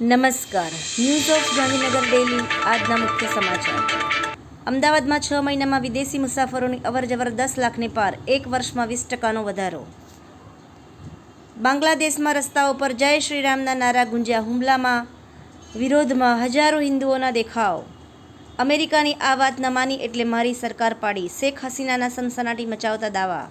નમસ્કાર. News of Gandhinagar daily, આજના મુખ્ય સમાચાર. અમદાવાદમાં છ મહિનામાં વિદેશી મુસાફરોની અવરજવર દસ લાખને પાર, એક વર્ષમાં વીસ ટકાનો વધારો. બાંગ્લાદેશમાં રસ્તાઓ પર જય શ્રીરામના નારા ગુંજ્યા હુમલામાં, વિરોધમાં હજારો હિન્દુઓના દેખાવ. અમેરિકાની આ વાત ન માની એટલે મારી સરકાર પાડી, શેખ હસીનાના સનસનાટી મચાવતા દાવા.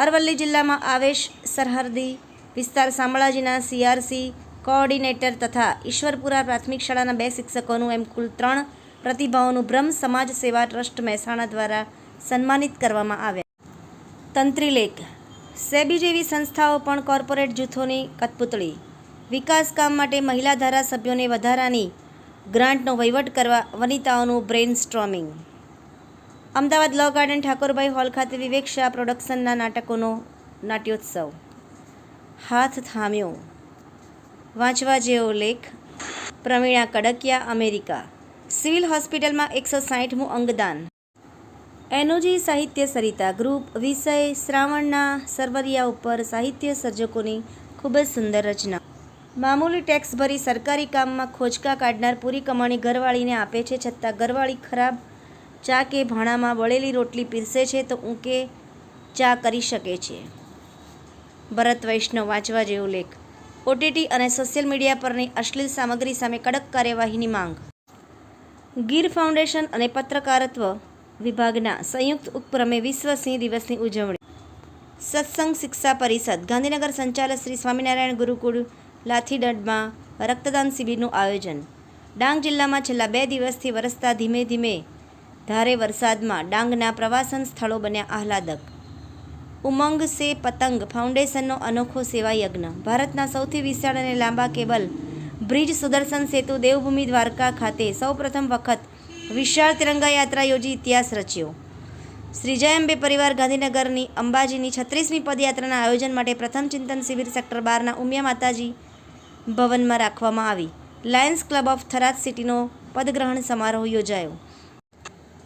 અરવલ્લી જિલ્લામાં આવેશ સરહદી વિસ્તાર શામળાજીના સીઆરસી કોઓર્ડિનેટર તથા ઈશ્વરપુરા પ્રાથમિક શાળાના બે શિક્ષકોનું એમ કુલ ત્રણ પ્રતિભાઓનું બ્રહ્મ સમાજ સેવા ટ્રસ્ટ મહેસાણા દ્વારા સન્માનિત કરવામાં આવ્યા. તંત્રીલેખ સેબી જેવી સંસ્થાઓ પણ કોર્પોરેટ જૂથોની કઠપૂતળી વિકાસ કામ માટે મહિલા ધારાસભ્યોને વધારાની ગ્રાન્ટનો વહીવટ કરવા વનિતાઓનું brainstorming Ahmedabad law garden Thakorbhai hall ખાતે વિવેક શાહ પ્રોડક્શનના નાટકોનો નાટ્યોત્સવ. હાથ થામ્યો. વાંચવા જેવો લેખ, પ્રવીણા કડકિયા, અમેરિકા. સિવિલ હોસ્પિટલમાં એકસો સાહીઠમું અંગદાન. એનોજી સાહિત્ય સરિતા ગ્રુપ, વિષય શ્રાવણના સરવરિયા ઉપર સાહિત્ય સર્જકોની ખૂબ જ સુંદર રચના. મામૂલી ટેક્સ ભરી સરકારી કામમાં ખોજકા કાઢનાર પૂરી કમાણી ઘરવાળીને આપે છે છતાં ઘરવાળી ખરાબ ચા કે ભાણામાં વળેલી રોટલી પીરસે છે તો ઊંકે ચા કરી શકે છે. ભરત વૈષ્ણવ વાંચવા જેવો લેખ. ઓટીટી અને સોશિયલ મીડિયા પરની અશ્લીલ સામગ્રી સામે કડક કાર્યવાહીની માંગ. ગીર ફાઉન્ડેશન અને પત્રકારત્વ વિભાગના સંયુક્ત ઉપક્રમે વિશ્વ સિંહ દિવસની ઉજવણી. સત્સંગ શિક્ષા પરિષદ, ગાંધીનગર સંચાલક શ્રી સ્વામિનારાયણ ગુરુકુળ, લાથીદડમાં રક્તદાન શિબિરનું આયોજન. ડાંગ જિલ્લામાં છેલ્લા બે દિવસથી વરસતા ધીમે ધીમે ધારે વરસાદમાં ડાંગના પ્રવાસન સ્થળો બન્યા આહલાદક. ઉમંગ સે પતંગ ફાઉન્ડેશનનો અનોખો સેવા યજ્ઞ ભારતના સૌથી વિશાળ અને લાંબા કેબલ બ્રિજ સુદર્શન સેતુ દેવભૂમિ દ્વારકા ખાતે સૌપ્રથમ વખત વિશાળ તિરંગા યાત્રા યોજી ઇતિહાસ રચ્યો. શ્રી અંબે પરિવાર ગાંધીનગરની અંબાજીની છત્રીસમી પદયાત્રાના આયોજન માટે પ્રથમ ચિંતન શિબિર સેક્ટર બારના ઉમિયા માતાજી ભવનમાં રાખવામાં આવી. લાયન્સ ક્લબ ઓફ થરાદ સિટીનો પદગ્રહણ સમારોહ યોજાયો.